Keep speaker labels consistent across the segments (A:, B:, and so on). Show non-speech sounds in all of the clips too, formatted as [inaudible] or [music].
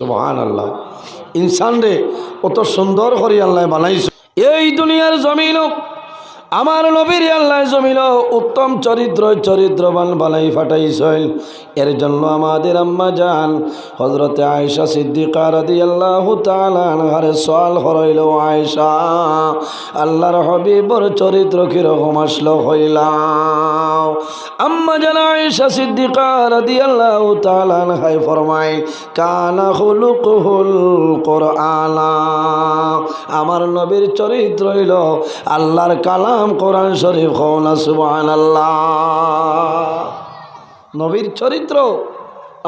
A: সুবহান আল্লাহ ইনসান রে কত সুন্দর করে আল্লাহ বানাইছ। এই দুনিয়ার জমিন আমার নবীর আল্লাহ জমিল উত্তম চরিত্র, চরিত্রবান বানাই ফাটাইছেন। এর জন্য আমাদের আম্মা যান হজরতে আয়সা সিদ্দিকা রাদি আল্লাহ তালারে সল হরইল আয়সা আল্লাহর হবিবর চরিত্র কীরকম আসলো হইলাম আম্মা জান আয়সা সিদ্দিকা রাদি আল্লাহ তালান হাই ফরমাই কানা হুলুক হুল কোরআনা। আমার নবীর চরিত্র হইল আল্লাহর কালাম কোরআন শরীফ খোনা সুবহান নবীর চরিত্র,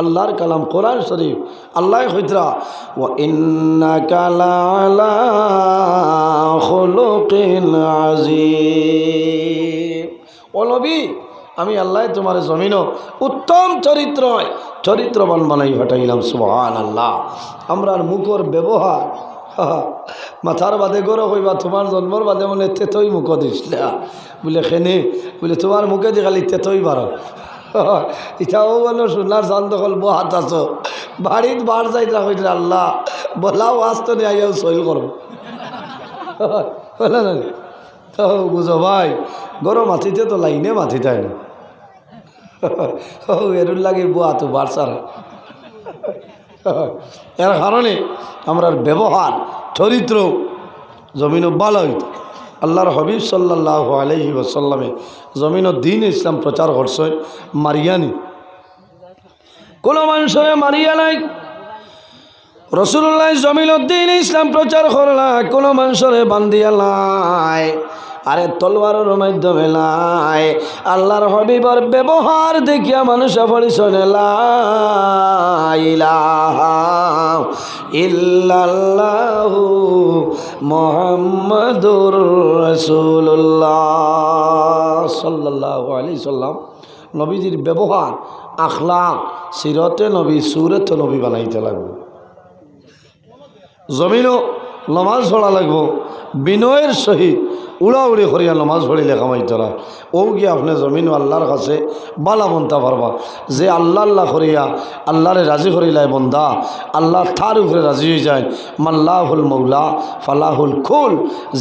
A: আল্লাহর কালাম কোরআন শরীফ আল্লাহ হইতরা ও লাআলা খুলুকিন ও নবী, আমি আল্লাহ তোমার জমিন উত্তম চরিত্র চরিত্রবান বানাই ফাটাইলাম সুবহান আল্লাহ আমরার মুখর ব্যবহার [laughs] মাথার বাদে গরো কইবা তোমার জন্মর বাদে বলে তেতই মুখ দিছিলা। বলে খেনে, বলে তোমার মুখে যে খালি তেতই বারো [laughs] ইটাও বলো সোনার চান দখল বহাত আছো। বাড়িত বার যাইতরা কইতে আল্লাহ। বলাও আসতো নি আইয়াও সইল করব বলে [laughs] না তো বুঝো ভাই গরম মাথিতে তো লাইনে মাথি যায় না ও এরুর লাগে বুয়া তো বাড়ছার [laughs] এর কারণে আমরা ব্যবহার, চরিত্র জমিন ভালো হইত আল্লাহর হবিব সাল্লাহ আলহি ওসাল্লামে জমিন দিন ইসলাম প্রচার করছে মারিয়ানি। কোনো মানুষের মারিয়া নাই। রসুল্লাহ জমিন দিন ইসলাম প্রচার করলা কোনো মানুষের বান্দিয়া নাই। আরে তলোয়ারের মাধ্যমে লাই আল্লাহর হবিবর ব্যবহার দেখিয়া মানুষ পরিচয় ইল্লাল্লাহ মোহাম্মদুর রসুল্লাহ সাল্লাহ আলি সাল্লাম নবীজির ব্যবহার, আখলাক, সিরতে নবী, সুরতে নবী বানাইতে লাগবে জমিনও নমাজ পড়া লাগবো। বিনয়ের সহিত উড়া উড়ি করিয়া নমাজ পড়িলে কামাইতে না ও গিয়ে আপনি জমিন আল্লাহর কাছে বালা বনতে পারবা। যে আল্লাহ আল্লাহ করিয়া আল্লাহরে রাজি করিলাই বন্দা, আল্লাহ তার উপরে রাজি হয়ে যায়। মাল্লাহুল মৌলা, ফালাহুল খুল।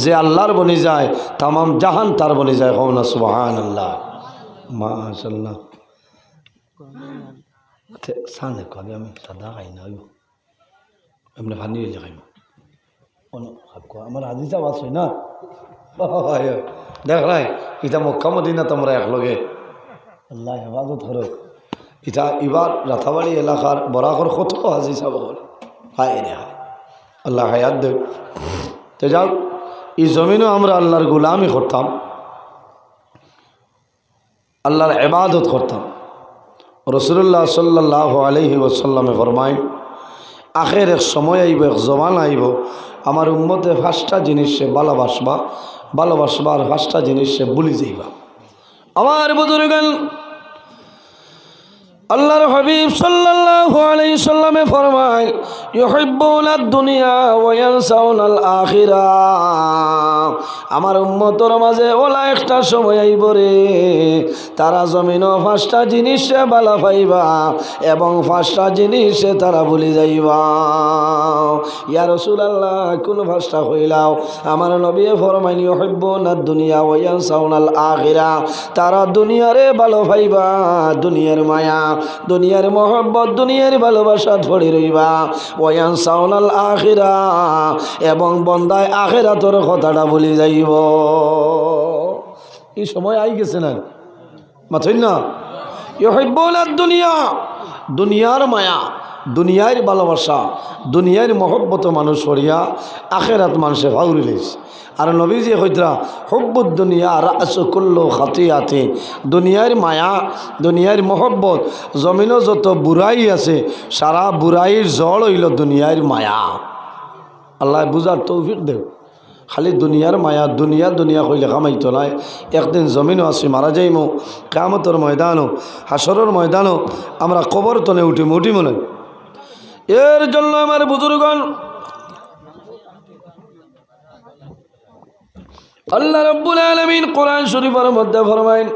A: যে আল্লাহর বনি যায়, তামাম জাহান তার বনি যায় হওনা সুবাহান আল্লাহ মাশাল্লাহ সানে কবে আমি সাদা খাই না এমনি খাইব। আমার বাস হয় না? দেখ নাই ইটা মক্কা মদিনা তোমরা একলগে। আল্লাহ হেফাজত করো ইটা এবার রাথাবাড়ি এলাকার বরাকর কত হাজি সাহ হায় রে হায়। আল্লাহ হায়াত দেব তো যাও, এই জমিনও আমরা আল্লাহর গুলামি করতাম। আল্লাহর এবাদত করতাম। রসুল্লাহ সাল্লাহ আলহি ওসাল্লামে ফরমাই আখের এক সময় আইব, এক জমান আইব আমার উম্মতে ফার্স্টটা জিনিস সে ভালোবাসবা ভালোবাসবার ফার্স্টটা জিনিস সে ভুলি যাইবা। আমার বুজুর্গান আল্লাহর হাবিব সাল্লাল্লাহু সাল্লামে ফরমায়, ইউহিব্বুনা দুনিয়া ওয়া আখিরা আমার উম্মতর মাঝে ওলা একটা সময় আইব রে। তারা জমিনও পাঁচটা জিনিসে বালা পাইবা এবং পাঁচটা জিনিসে তারা ভুলি যাইবা। ইয়া রাসূলুল্লাহ, কোন পাঁচটা হইলাও? আমার নবী ফরমাইনি হইব না দুনিয়া ওয়া ইয়ানসাউনাল আখিরা। তারা দুনিয়ারে ভালো পাইবা, দুনিয়ার মায়া, দুনিয়ার মহব্বত, দুনিয়ার ভালোবাসা ধরে রইবা। ওয়ান সাউনাল আখিরা, এবং বন্দায় আখেরা তোর কথাটা বলি যাইব। এই সময় আই গেছে না? মাথই না? ইহব্বুল দুনিয়া দুনিয়ার মায়া, দুনিয়ার ভালোবাসা, দুনিয়ার মহব্বত মানুষ হরিয়া আখেরাত মানুষে ভাউরি লইছে আর নবীজি হইতরা, হব্বুদ দুনিয়া হাতি হাতি দুনিয়ার মায়া, দুনিয়ার মহব্বত, জমিনও যত বুড়াই আছে, সারা বুড়াইয়ের জল হইল দুনিয়ার মায়া। আল্লাহ বুঝার তৌফিক দেব খালি দুনিয়ার মায়া, দুনিয়া দুনিয়া কইলে কামাইতো নাই। একদিন জমিনও আসি মারা যাইমো কামতর ময়দানও হাসরের ময়দানও আমরা কবর তলে উঠিম উঠিম নাই। এর জন্য আমার বুজুর্গণ আল্লাহ রব্বুল আলমিন কোরআন শরীফের মধ্যে ফরমাইন,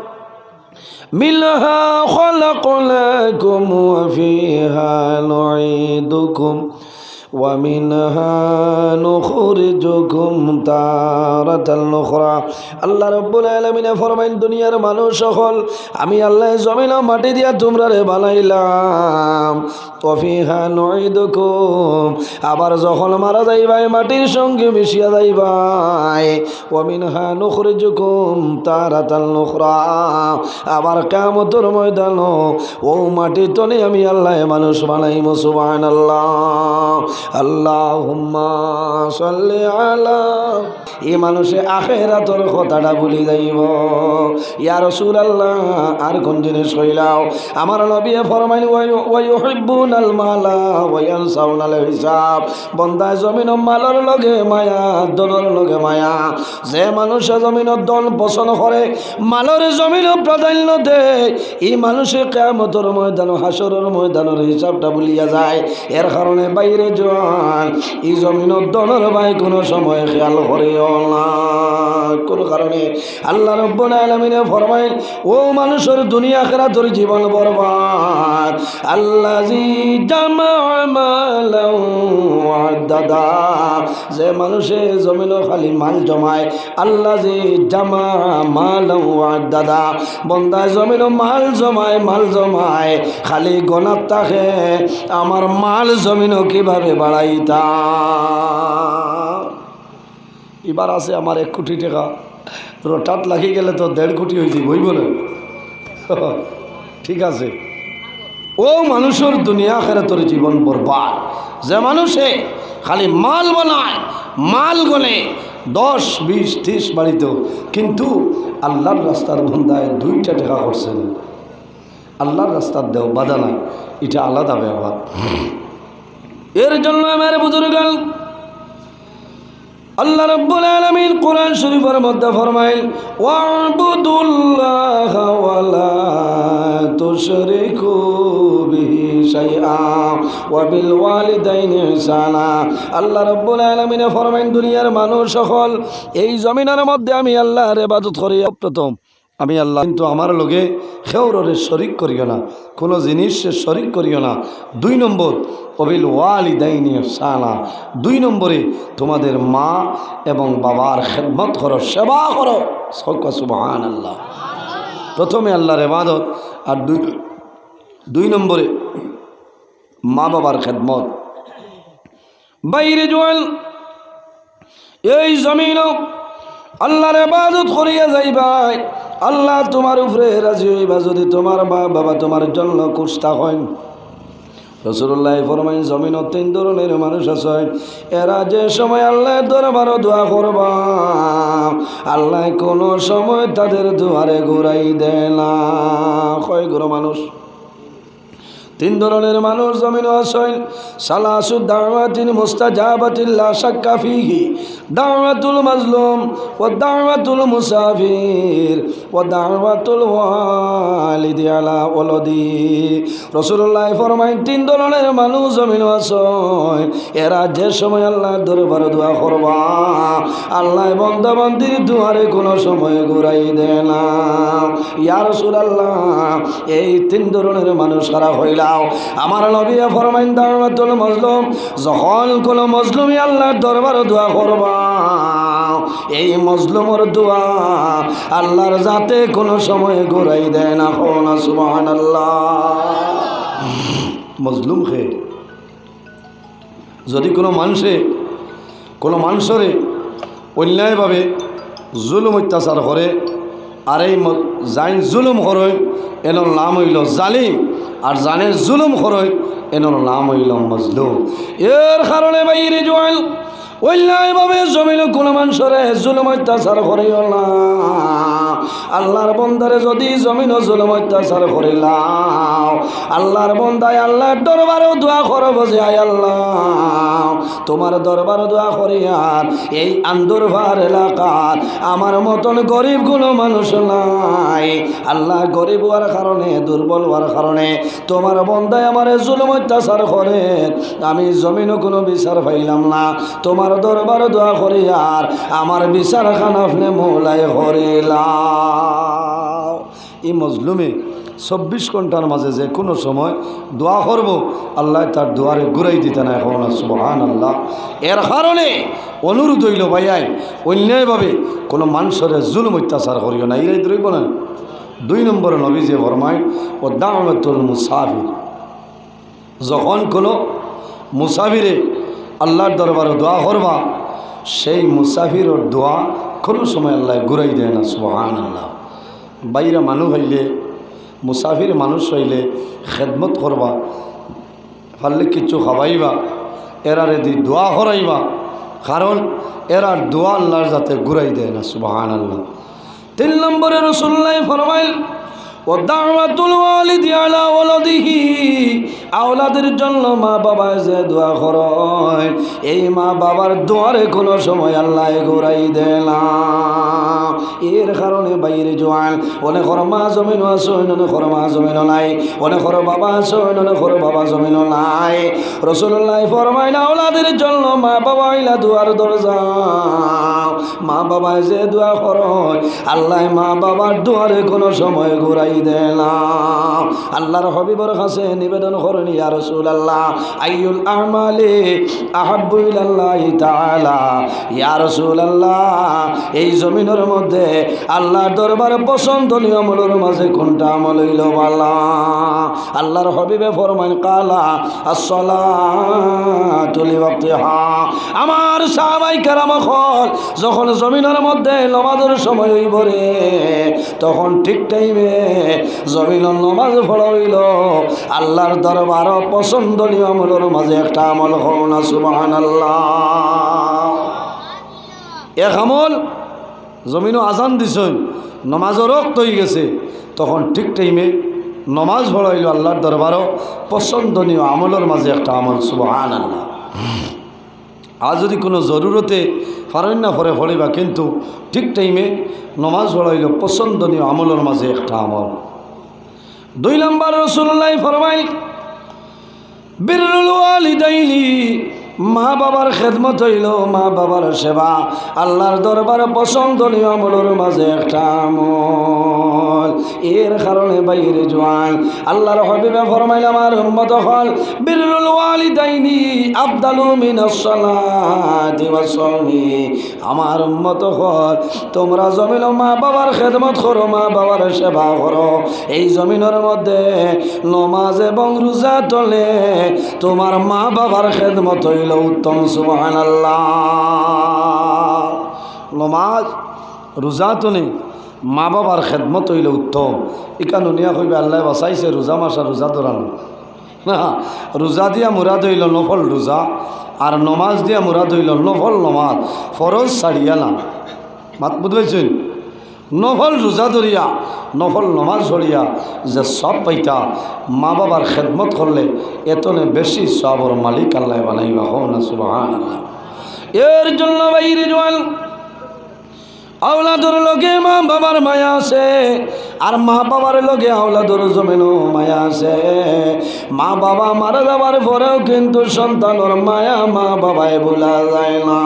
A: মিলহা খলকলাকুম ওয়া ফিহা নুঈদুকুম। ومنها نخرجكم تارة أخرى আল্লাহ রব্বুল আলমিনে ফরমাইন দুনিয়ার মানুষ সকল আমি আল্লাহ জমিন ও মাটি দিয়া তোমরা রে বানাইলাম অফিহা নইদকুম আবার যখন মারা যাইবাই মাটির সঙ্গে মিশিয়া যাইবাই অমিনহা নুখরিজুকুম তারাতাল নুখরা আবার কামতর ময়দান ও মাটি তনে আমি আল্লাহ মানুষ বানাইমু সুবহানাল্লাহ আল্লাহুম্মা মালা বন্দায় জমিন মালর লগে মায়া দনের লগে মায়া। যে মানুষে জমিন দল পছন্দ করে, মালর জমিন প্রাধান্য দেয়। এই মানুষে কেমতর ময়দান, হাসরের ময়দানের হিসাবটা ভুলিয়া যায়। এর কারণে বাইরে জমিন ভাই কোনো সময় খেয়াল করিও না। কোন কারণে? আল্লাহ রব্বুল আলামিনে ফরমাইন ও মানুষের দুনিয়া খেরাতর জীবন বরবাদ। আল্লাজি জামা দাদা যে মানুষে জমিন খালি মাল জমায় আল্লাহ মাল দাদা বন্দায় জমিন মাল জমায় মাল জমায়, খালি গনাত আমার মাল জমিন কীভাবে বাড়াইতা। এবার আছে আমার এক কোটি টাকা। রোটাত লাগি গেলে তো দেড় কোটি হয়ে যাব বইব না। ঠিক আছে। ও মানুষের দুনিয়া খেরে তোর জীবন বরবাদ। যে মানুষে খালি মাল বানায়, মাল গনে দশ, বিশ, ত্রিশ বাড়িতেও কিন্তু আল্লাহর রাস্তার ধন্দায় দুইটা টাকা করছেন আল্লাহর রাস্তার দেও বাধা নাই। এটা আলাদা ব্যাপার এর জন্য আমার বুজুর্গ আল্লাহ রাব্বুল আলামিন কোরআন শরীফের মধ্যে ফরমাইল, ওয়াবুদুল্লাহ ওয়ালা তুশরিকু বিহি শাইআ ওয়া বিল ওয়ালিদাইনি ইহসানা। আল্লাহ রাব্বুল আলামিন ফরমাইন, দুনিয়ার মানুষ সকল, এই জমিনের মধ্যে আমি আল্লাহর ইবাদত করি। প্রথম আমি আল্লাহ, কিন্তু আমার লগে খেউরে শরিক করিও না, কোনো জিনিস শরিক করিও না। দুই নম্বর, অবিল ওয়ালি দাইনি সানা দুই নম্বরে, তোমাদের মা এবং বাবার খেদমত করো, সেবা করো। সৌকা সুবাহান আল্লাহ প্রথমে আল্লাহর এবাদত আর দুই দুই নম্বরে, মা বাবার খেদমত। বাইরে জোয়াল, এই জমিন আল্লাহর এবাদত করিয়া যাইবাই। আল্লাহ তোমার উপরে রাজি হইবা যদি তোমার মা বাবা তোমার জন্য কুস্তা হয় রসুল্লাহ ফরমাইন, জমিন তিন ধরনের মানুষ আছে। এরা যে সময় আল্লাহ দরবার দোয়া করবা, আল্লাহ কোনো সময় তাদের দুয়ারে ঘুরাই দেয় না। কয় গুরু মানুষ? তিন ধরনের মানুষ জমিন আসেন সালাসু মুস্তাজাবাতিল্লা শাক্কা ফিহি। দাওয়াতুল মাজলুম ও দাওয়াতুল মুসাফির ও দাওয়াতুল ওয়ালিদি আলা ওলদি রসুল্লাহ ফরমাইন তিন ধরনের মানুষ জমিন আসেন এরা যে সময় আল্লাহ দরবার দোয়া করবা, আল্লাহ বন্দা বন্দির দুয়ারে কোনো সময় ঘুরাই দেয় না। ইয়া রসুলাল্লাহ, এই তিন ধরনের মানুষ সারা হইলাও? আমার নবী ফরমাইন দাওয়াতুল মজলুম, যখন কোনো মজলুমি আল্লাহর দরবার দোয়া করবা এই মজলুমর দোয়া আল্লাহর যাতে কোনো সময় ঘুরাই দেয় না কোন সুবহানাল্লাহ। মজলুম খে যদি কোনো মানুষে, কোনো মানুষরে অন্যায়ভাবে জুলুম অত্যাচার করে, আর এই জাইন জুলুম করয় এনোর নাম হইল জালিম, আর জানে জুলুম করয় এনোর নাম হইল মজলুম। এর কারণে বাইরে জোয়াল অন্যায়ভাবে জমিন কোনো মানুষরে জুলুম অত্যাচার করিও না। আল্লাহর বন্দারে যদি জমিন জুলুম অত্যাচার করিলাম আল্লাহর বন্দায় আল্লাহর দরবারেও দোয়া করব যে আয় আল্লাহ। তোমার দরবার দোয়া করি আর এই আন্দরভার এলাকার আমার মতন গরিব কোনো মানুষ নাই। আল্লাহ গরিব হওয়ার কারণে, দুর্বল হওয়ার কারণে তোমার বন্দায় আমার জুলুম অত্যাচার করে আমি জমিনও কোনো বিচার পাইলাম না। তোমার দরবার দোয়া করি, আর আমার বিচার খান আপনি মোলাই হরিলাম এই মজলুমে চব্বিশ ঘণ্টার মাঝে যে কোনো সময় দোয়া করব, আল্লাহ তার দুয়ারে ঘুরাই দিতে না এখন সুবহান আল্লাহ এর কারণে অনুরোধ হইল ভাইয়াই, অন্যায়ভাবে কোনো মানুষের জুলুম অত্যাচার করিও না। ইরাই ধরইব না। দুই নম্বরে নবী যে ফরমায় ও দামতুল মুসাফির। যখন কোনো মুসাফিরে আল্লাহর দরবারে দোয়া করবা, সেই মুসাফিরের দোয়া কোনো সময় আল্লাহ ঘুরাই দেয় না সুবহান আল্লাহ বাইরে মানুষ হইলে, মুসাফির মানুষ হইলে খেদমত করবা, পারলে কিছু খাবাইবা এরারে দি দোয়া হরাইবা কারণ এরার দোয়া আল্লাহর যাতে ঘুরাই দেয় না সুবহান আল্লাহ তিন নম্বরে রসুল্লাহ ফরমাইল আওলাদের জন্য মা বাবা যে দোয়া করেন, এই মা বাবার দোয়ারে কোনো সময় আল্লাহ ঘুরাই দিলাম এর কারণে বাইরে জোয়ান অনেকর মা জমিন আছে অনেকর মা জমিন নাই অনেকর বাবা আছে অনেকর বাবা জমিন নাই। রসুল্লাহ ফরমাইল আওলাদের জন্য মা বাবা ইলা দুয়ার দরজা। মা বাবা যে দোয়া করেন, আল্লাহ মা বাবার দুয়ারে কোনো সময় ঘুরাই দিলাম। আল্লাহর হবিবর কাছে নিবেদন করেন, ইয়া রসুল আল্লাহ আইউল আমালে আহাব্বু ইলাল্লাহ তাআলা। ইয়া রসুল আল্লাহ এই জমিনের মধ্যে আল্লাহর দরবারে পছন্দনীয় আমলের মাঝে কোনটা আমল হইল বালা? আল্লাহর হবিবে ফরমান কালা আসসালাতু লিওয়াক্তিহা আমার সাহাবাই কেরাম হল যখন জমিনের মধ্যে নমাজের সময় হইব রে তখন ঠিক টাইমে জমিনের নমাজ হইল আল্লাহর দরবার পছন্দনীয় আমলের মাঝে একটা আমল হল না আল্লাহ এক আমল, জমিনও আজান দিছই নমাজও রক্ত হয়ে গেছে। তখন ঠিক টাইমে নমাজ পড়াইল আল্লাহর দরবারও পছন্দনীয় আমলের মাঝে একটা আমল সুবহান আল্লাহ আর যদি কোনো জরুরতে পারেন না, পরে বা কিন্তু ঠিক টাইমে নমাজ পড়াইল, পছন্দনীয় আমলের মাঝে একটা আমল। দুই নম্বর রসুল্লাহ ফরমাই বিরুল মা বাবার খেদমত হইল, মা বাবার সেবা। আল্লাহর দরবারে পছন্দনীয় আমলের মাঝে একটা আমল। এর কারণে বাইরে জোয়ান। আল্লাহর হবিবে ফরমাইল, আমার উম্মত হল, বিরুল ওয়ালিদাইনি আবদালু মিনাস সালাতি ওয়াস সাওমি। আমার উম্মত হল, তোমরা জমিন মা বাবার খেদমত করো, মা বাবার সেবা করো। এই জমিনের মধ্যে নমাজ এবং রোজা তলে তোমার মা বাবার খেদমত হইল উত্তম সুবহান নমাজ রোজা তলে মা বাবার খেদমত হইলে উত্তম। ইকানো নিয়া কইবে, আল্লাহ বাঁচাইছে, রোজা মাসা রোজা ধরানো না, রোজা দিয়া মুরাদ হইল নফল রোজা, আর নমাজ দিয়া মুরাদ হইল নফল নমাজ। ফরজ ছাড়িয়া না। মাত বুঝবেছেন? নফল রোজা ধরিয়া নফল নমাজ ধরিয়া যে সব পাইতা মা বাবার খেদমত করলে এতনে বেশি সবর মালিক আল্লাহ বানাইবা হো না আল্লাহ এর জন্য বাইরে জোয়াল আওলাদর লগে মা বাবার মায়া আছে আর মা বাবার লগে আওলাদর জমেনও মায়া আছে। মা বাবা মারা যাবার পরেও কিন্তু সন্তানের মায়া মা বাবায় বোলা যায় না।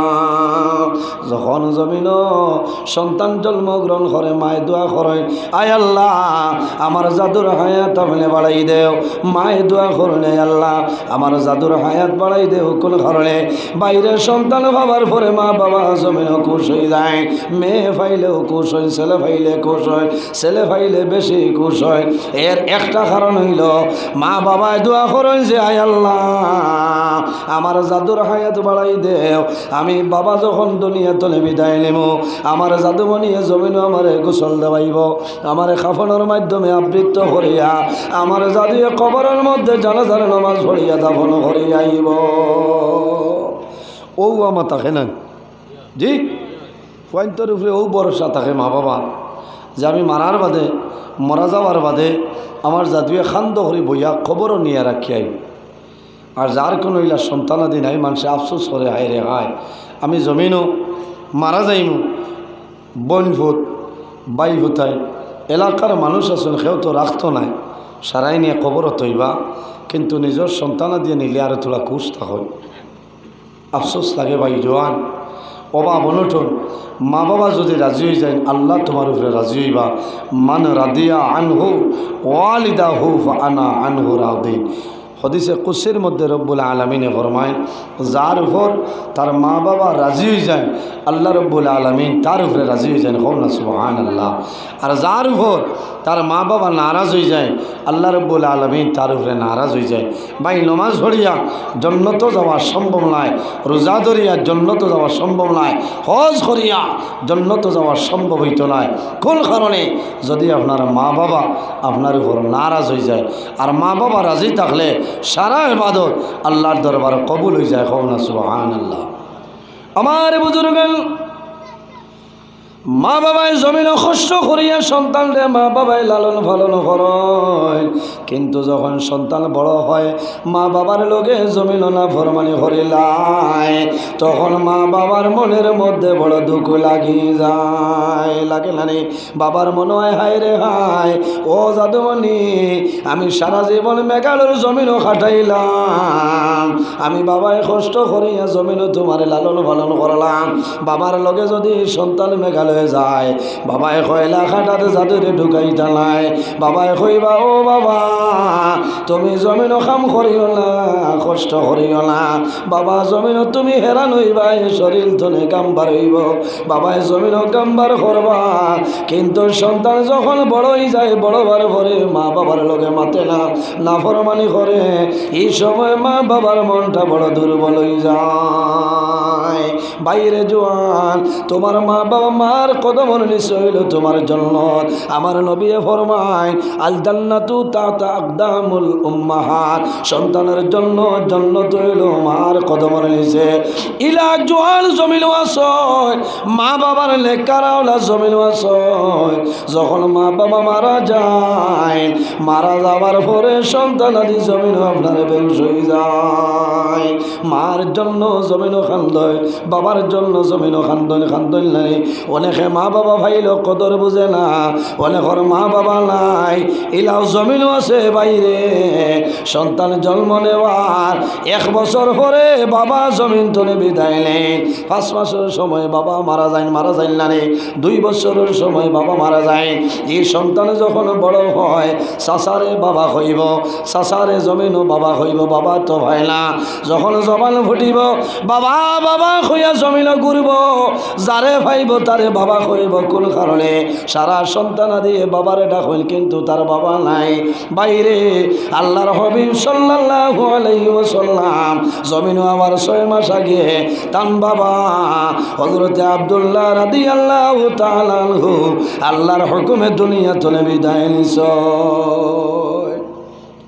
A: যখন জমিন সন্তান জন্মগ্রহণ করে, মায় দোয়া করে আয় আল্লাহ, আমার জাদুর হায়াত আপনি বাড়াই দেও। মায় দোয়া করুন আল্লাহ, আমার জাদুর হায়াত বাড়াই দেও কোন কারণে? বাইরে সন্তান ভাবার পরে মা বাবা জমিন খুশ হয়ে যায়। মেয়ে ফাইলেও খুশ হয়, ছেলে ফাইলে খুশ হয়। ছেলে ফাইলে বেশি খুশ হয়। এর একটা কারণ হইল, মা বাবায় দোয়া করেন যে, আয় আল্লাহ, আমার জাদুর হায়াত বাড়াই দেও। আমি বাবা যখন দুনিয়া তলে বিদায় নেব আমার জাদু বনিয়ে জমিন আমারে গোসল দেওয়াইব। আমার খাফনের মাধ্যমে আবৃত্ত করিয়া, আমার জাদুয়ে কবরের মধ্যে জানাজার নামাজ পড়িয়া দাফন করিয়াইব ও আমার তাকে না জি? পয়েন্টের উপরে ও ভরসা থাকে মা বাবা। যে আমি মারার বাদে, মরা যাওয়ার বাদে আমার জাদুয়ে খান্দ করি বইয়া খবরও নিয়ে রাখি আইব। আর যার কোনো ইলা সন্তানাদি নাই মানুষে আফসোস করে হায় রে হায়। আমি জমিনও মারা যাইমু, বন ভূত, বাই ভূতাই, এলাকার মানুষ আছেন, সেও তো রাখতো নাই সারাই নিয়ে খবরও তৈবা কিন্তু নিজের সন্তানা দিয়ে নিলে আর তোলা কুস থাক আফসোস লাগে ভাই জোয়ান অভাব অনটন মা বাবা যদি রাজি হয়ে যায়, আল্লাহ তোমার উপরে রাজি হইবা। মান রাদিয়া আনহু ওয়ালিদা হুফ আনা আনহু রাউদ্দিন হদিসে কুসির মধ্যে রব্বুল আলমিনে ফরমায়, যার উপর তার মা বাবা রাজি হয়ে যায়, আল্লাহ রব্বুল আলমিন তার উপরে রাজি হয়ে যায় হোক না সুহান আল্লাহ আর যার উপর তার মা বাবা নারাজ হয়ে যায়, আল্লাহ রব্বুল আলমিন তার উপরে নারাজ হয়ে যায়। ভাই, নমাজ ভরিয়া জন্নত যাওয়া সম্ভব নয় রোজা ধরিয়া জন্নত যাওয়া সম্ভব নয় হজ করিয়া জন্নত যাওয়া সম্ভব হইত নয় কোন কারণে? যদি আপনার মা বাবা আপনার উপর নারাজ হয়ে যায়, আর মা বাবা রাজি থাকলে সারা এবাদত আল্লাহর দরবার কবুল হয়ে যায়। হোক সুবাহ আল্লাহ আমার বুজুর্গ মা বাবাই জমিন কষ্ট করিয়া সন্তান রে মা বাবাই লালন পালন করেন। কিন্তু যখন সন্তান বড় হয়, মা বাবার লগে জমিন না ফরমানি করিলাই তখন মা বাবার মনের মধ্যে বড় দুঃখ লাগি যায়। লাগে না বাবার মনে হয়, হায় রে হায়। ও যাদুমণি আমি সারা জীবন মেঘালোর জমিনও খাটাইলাম। আমি বাবায় কষ্ট করিয়া জমিনও তোমার লালন পালন করলাম। বাবার লগে যদি সন্তান মেঘালয়ে যায়। বাবায় কয়লা খাটাতে যাদের ঢুকাই টানায় বাবায় কইবা ও বাবা, তুমি জমিন কাম করিও না, কষ্ট করিও না। বাবা, জমিন তুমি হেরান হইবা শরীর ধনে কামবার হইব। বাবায় জমিন কামবার করবা, কিন্তু সন্তান যখন বড় হয়ে যায় বড়বার ভরে মা বাবার লগে মাতে না না ফরমানি করে। এই সময় মা বাবার মনটা বড় দুর্বল হয়ে যায়। বাইরে জোয়ান, তোমার মা বাবা মার কদমর নিশ্চয় তোমার জন্য। আমার নবী ফরমায় আল জান্নাতু আকদামুল উম্মাহাত। সন্তানের জন্য জন্নত হইল মার কদমর নিচে ইলা জোয়ান জমিল মা বাবার লেখারাওলা জমিল যখন মা বাবা মারা যায়, মারা যাবার পরে সন্তান আদি জমিন আপনার বেউস হয়ে যায়। মার জন্য জমিন খান্দয় বাবার জন্য জমিন খান্দন খান্দন নাই। অনেকে মা বাবা ভাইল কদর বুঝে না, অনেকর মা বাবা নাই। ইলাও জমিন আছে বাইরে। সন্তান জন্ম নেওয়ার এক বছর পরে বাবা জমিন তুলে বিদায় নেন পাঁচ মাসের সময় বাবা মারা যায় মারা যায় না রে। দুই বছরের সময় বাবা মারা যায়। এই সন্তান যখন বড় হয়, সাসারে বাবা হইব, সাসারে জমিনও বাবা হইব, বাবা তো হয় না। যখন জবান ফুটিব, বাবা বাবা জমিন ঘুরব, যারে ভাইব তারে বাবা হইব কোন কারণে? সারা সন্তান দিয়ে বাবারে ডাকইল কিন্তু তার বাবা নাই। বাইরে আল্লাহর হবিব সাল্লাল্লাহু জমিনও আমার ছয় মাস আগে তান বাবা হযরতে আব্দুল্লাহ রাদিয়াল্লাহু তাআলা আনহু আল্লাহর হুকুমে দুনিয়া তুলে বিদায় নিছ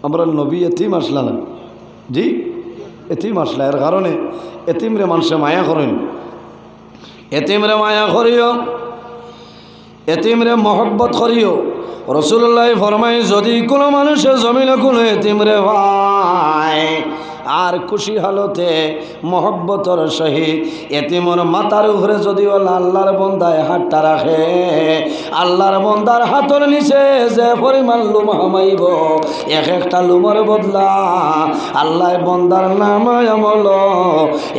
A: আমরা নবী এতিম আসলা জি? এতিম আসলা এর কারণে এতিমরে মানুষে মায়া করেন। এতিমরে মায়া করিও। এতিমরে মহব্বত করিও। রসুল্লাহ ফরমাই যদি কোনো মানুষের জমিনে কোনো এতিমরে ভাই আর খুশি হালতে মহব্বতর সহিত এতিমর মাথার উপরে যদি ওলা আল্লাহর বন্দায় হাতটা রাখে, আল্লাহর বন্দার হাতর নিচে যে পরিমাণ লুম হামাইব, এক একটা লুমর বদলা আল্লাহ বন্দার নাম আমল।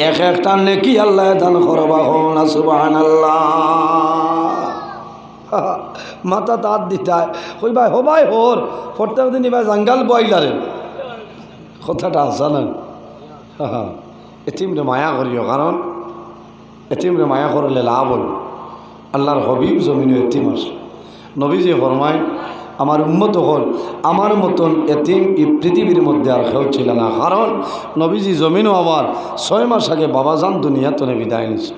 A: এক একটা নেকি আল্লাহ দান করবা হো না সুবাহ আল্লাহ মাথা তাত দিতায় কই ভাই, হো ভাই, হোর। প্রত্যেক দিন ভাই জাঙ্গাল বয়লারে কথাটা আসা না? এটিমরে মায়া করিও, কারণ এটিমরে মায়া করলে লাভ হল আল্লাহর হবিব জমিনে এতিম আসল নবীজি ফরমায় আমার উন্মত হল, আমার মতন এতিম এই পৃথিবীর মধ্যে আর কেউ ছিল না। কারণ নবীজি জমিনও আবার ছয় মাস আগে বাবাজান দুনিয়া তনে বিদায় নিছে